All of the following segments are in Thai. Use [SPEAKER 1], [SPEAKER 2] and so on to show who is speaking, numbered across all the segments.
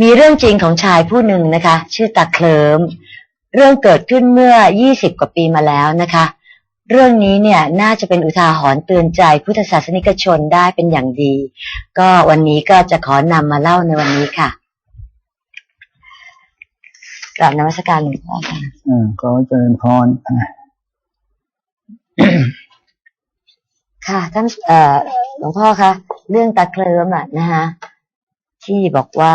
[SPEAKER 1] มีเรื่องจริงของชายผู้หนึ่งนะคะ ชื่อตาเคลิมเรื่องเกิดขึ้นเมื่อ 20 กว่าปีมาแล้วนะคะ เรื่องนี้เนี่ยน่าจะเป็นอุทาหรณ์เตือนใจพุทธศาสนิกชนได้เป็นอย่างดี ก็วันนี้ก็จะขอนำมาเล่าในวันนี้ค่ะกราบนมัสการหลวงพ่อค่ะ
[SPEAKER 2] อืมขอเจริญพรอะ
[SPEAKER 1] ค่ะท่านเอ่อหลวงพ่อคะเรื่องตาเคลิมอะนะคะที่บอกว่า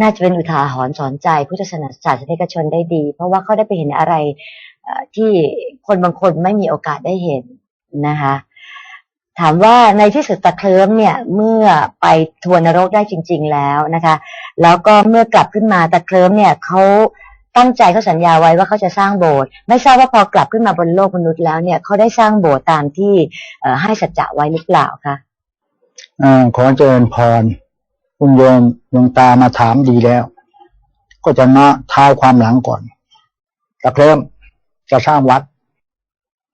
[SPEAKER 1] น่าจะเป็นอุทาหรณ์สอนใจพุทธศาสนิกชนได้ดี เพราะว่าเขาได้ไปเห็นอะไรที่คนบางคนไม่มีโอกาสได้เห็นนะคะ ถามว่าในที่สุดตะเคลิมเนี่ยเมื่อไปทวนนรกได้จริง ๆ แล้วนะคะ แล้วก็เมื่อกลับขึ้นมาตะเคลิมเนี่ยเขาตั้งใจเขาสัญญาไว้ว่าเขาจะสร้างโบสถ์ไม่ทราบว่าพอกลับขึ้นมาบนโลกมนุษย์แล้วเนี่ยเขาได้สร้างโบสถ์ตามที่ให้สัจจะไว้หรือเปล่าคะ
[SPEAKER 2] อ่าขอเจริญพร คุณโยมดวงตามาถามดีแล้ว ก็จะมาเท้าความหลังก่อนตะเคริ่มจะสร้างวัด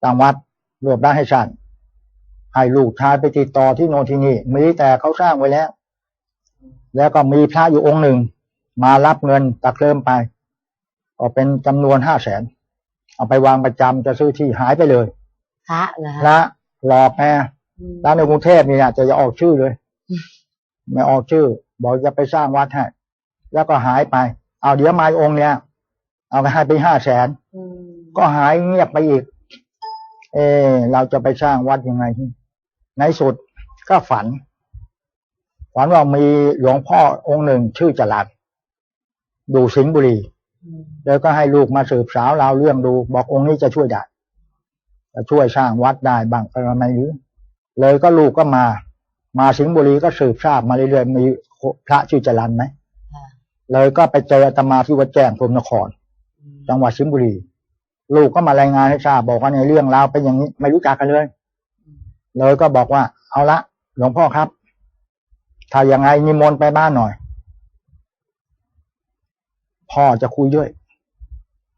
[SPEAKER 2] สร้างวัดรวบได้ให้ชันให้ลูกชายไปติดต่อที่โนนที่นี่มีแต่เขาสร้างไว้แล้ว แล้วก็มีพระอยู่องค์หนึ่ง มารับเงินตะเคริ่มไปก็เป็นจำนวนห้าแสนเอาไปวางประจำจะซื้อที่หายไปเลย
[SPEAKER 1] พระเหรอ
[SPEAKER 2] พ
[SPEAKER 1] คะ
[SPEAKER 2] ระหลอกแม่
[SPEAKER 1] อืม
[SPEAKER 2] ร้านในกรุงเทพนี่นะจะจะออกชื่อเลย
[SPEAKER 1] อืม
[SPEAKER 2] ไม่ออกชื่อ บอกจะไปสร้างวัดให้แล้วก็หายไป เอาเดี๋ยวมาองค์เนี้ยเอาไปให้ไปห้าแสนก็หายเงียบไปอีก เออเราจะไปสร้างวัดยังไงที่ในสุดก็ฝัน ฝันว่ามีหลวงพ่อองค์หนึ่งชื่อจรัสดูสิงห์บุรีแล้วก็ให้ลูกมาสืบสาวเราเรื่องดู บอกองค์นี้จะช่วยได้จะช่วยสร้างวัดได้บ้างก็ไม่รู้เลยก็ลูกก็มา มาสิงห์บุรีก็สืบทราบมาเรื่อยๆมีพระชื่อจรันไหม
[SPEAKER 1] ค่ะ
[SPEAKER 2] เลยก็ไปเจออาตมาที่วัดแจ้งพรหมนคร
[SPEAKER 1] อืม
[SPEAKER 2] จังหวัดสิงห์บุรี ลูกก็มารายงานให้ทราบบอกว่าในเรื่องราวเป็นอย่างนี้ไม่รู้จักกันเลย
[SPEAKER 1] อืม
[SPEAKER 2] เลยก็บอกว่า เอาละหลวงพ่อครับ ถ้าอย่างไงนิมนต์ไปบ้านหน่อย พ่อจะคุยด้วย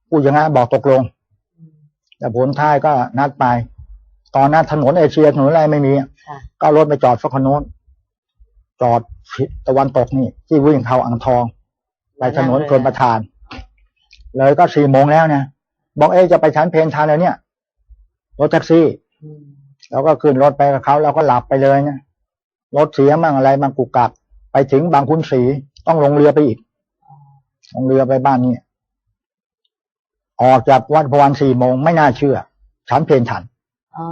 [SPEAKER 2] พูดอย่างนั้นบอกตกลง
[SPEAKER 1] อืม
[SPEAKER 2] แต่ผลท้ายก็นัดไป ตอนนั้นถนนเอเชียถนนอะไรไม่มี
[SPEAKER 1] ค่ะ
[SPEAKER 2] ก็เอารถไปจอดฝั่งโน้น จอดทิศตะวันตกนี่ ที่วิ่งเข้าอ่างทอง ไปถนนชนประทาน เลยก็สี่โมงแล้วนะบอกเอ๊ะจะไปชั้นเพนทันแล้วเนี่ย รถแท็กซี่
[SPEAKER 1] อืม
[SPEAKER 2] แล้วก็ขึ้นรถไปกับเขาแล้วก็หลับไปเลยนะรถเสียมั่งอะไรมั่งกุกกักไปถึงบางคุณศรีต้องลงเรือไปอีกลงเรือไปบ้านนี่ออกจากวัดพวันสี่โมงไม่น่าเชื่อ ฉันเพนทัน
[SPEAKER 1] อ๋อ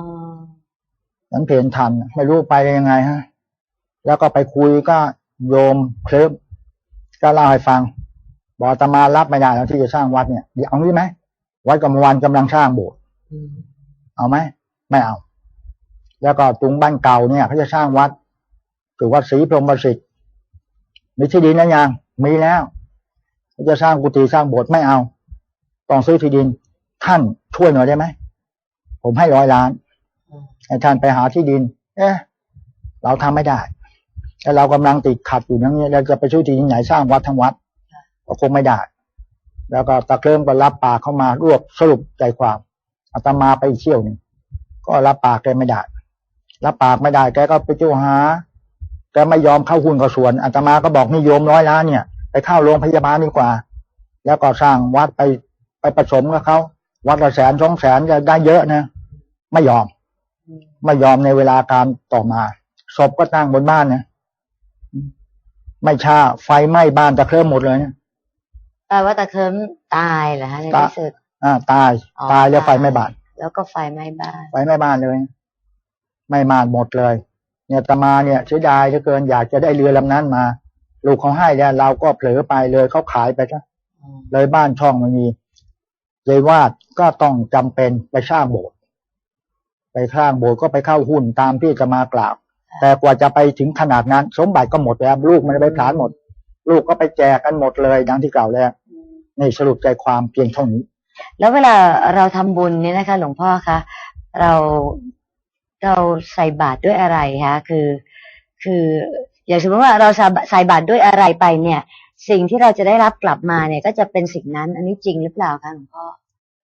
[SPEAKER 2] ฉันเพนทัน ไม่รู้ไปยังไงฮะ แล้วก็ไปคุยก็โยมเคลิบก็เล่าให้ฟัง บอกตมารับไม่ได้แล้วที่จะสร้างวัดเนี่ยเดี๋ยวเอางี้ไหมวัดกำมวันกำลังสร้างโบสถ์เอาไหมไม่เอา แล้วก็ตรงบ้านเก่าเนี่ยเขาจะสร้างวัดคือวัดศรีพรหมประสิทธิ์มีที่ดินแล้วยังมีแล้วเขาจะสร้างกุฏิสร้างโบสถ์ไม่เอา ต้องซื้อที่ดิน ท่านช่วยหน่อยได้ไหม ผมให้ร้อยล้านให้ท่านไปหาที่ดิน เอ๊ะเราทำไม่ได้แล้วเรากำลังติดขัดอยู่อย่างนี้เราจะไปซื้อที่ดินไหนสร้างวัดทั้งวัดก็คงไม่ได้ แล้วก็ตะเคริ่มก็รับปากเข้ามารวบสรุปใจความอาตมาไปเที่ยวหนึ่งก็รับปากแกไม่ได้รับปากไม่ได้แกก็ไปเจ้าหาแกไม่ยอมเข้าหุ้นกับส่วนอาตมาก็บอกนิยมร้อยล้านเนี่ย ไปเข้าโรงพยาบาลดีกว่า แล้วก็สร้างวัดไปไปผสมกับเขาวัดละแสนสองแสนจะได้เยอะนะ ไม่ยอม
[SPEAKER 1] อืม
[SPEAKER 2] ไม่ยอมในเวลาการต่อมาศพก็ตั้งบนบ้านนะไม่ช้าไฟไหม้บ้านตะเคริ่มหมดเลยนะ
[SPEAKER 1] แปลว่าตาเคลิมตายเหรอคะใน
[SPEAKER 2] ตา
[SPEAKER 1] ที่สุด
[SPEAKER 2] อ่า ตาย
[SPEAKER 1] อ๋อ
[SPEAKER 2] ตายแล้วไฟ
[SPEAKER 1] ตาย
[SPEAKER 2] ไหม้บ้าน
[SPEAKER 1] แล้วก็ไฟไหม้บ้าน
[SPEAKER 2] ไฟไหม้บ้านเลยไหม้บ้านหมดเลย เนี่ยอาตมาเนี่ยเสียดายเหลือเกินอยากจะได้เรือลำนั้นมา ลูกเขาให้แล้วเราก็เผลอไปเลยเขาขายไปซะ
[SPEAKER 1] อืม
[SPEAKER 2] เลยบ้านช่องไม่มีเลยวาดก็ต้องจำเป็นไปสร้างโบสถ์ ไปสร้างโบสถ์ก็ไปเข้าหุ้นตามที่จะมากล่าว แต่กว่าจะไปถึงขนาดนั้น สมบัติก็หมดแล้วลูกมันไปผลานหมด ลูกก็ไปแจกกันหมดเลยดังที่กล่าวแล้ว
[SPEAKER 1] อืม
[SPEAKER 2] นี่สรุปใจความเพียงเท่านี้
[SPEAKER 1] แล้วเวลาเราทำบุญเนี่ยนะคะ หลวงพ่อคะเราเราใส่บาตรด้วยอะไรคะคือ คืออย่างสมมติว่าเราใส่ใส่บาตรด้วยอะไรไปเนี่ย สิ่งที่เราจะได้รับกลับมาเนี่ย ก็จะเป็นสิ่งนั้น อันนี้จริงหรือเปล่าคะหลวงพ่อ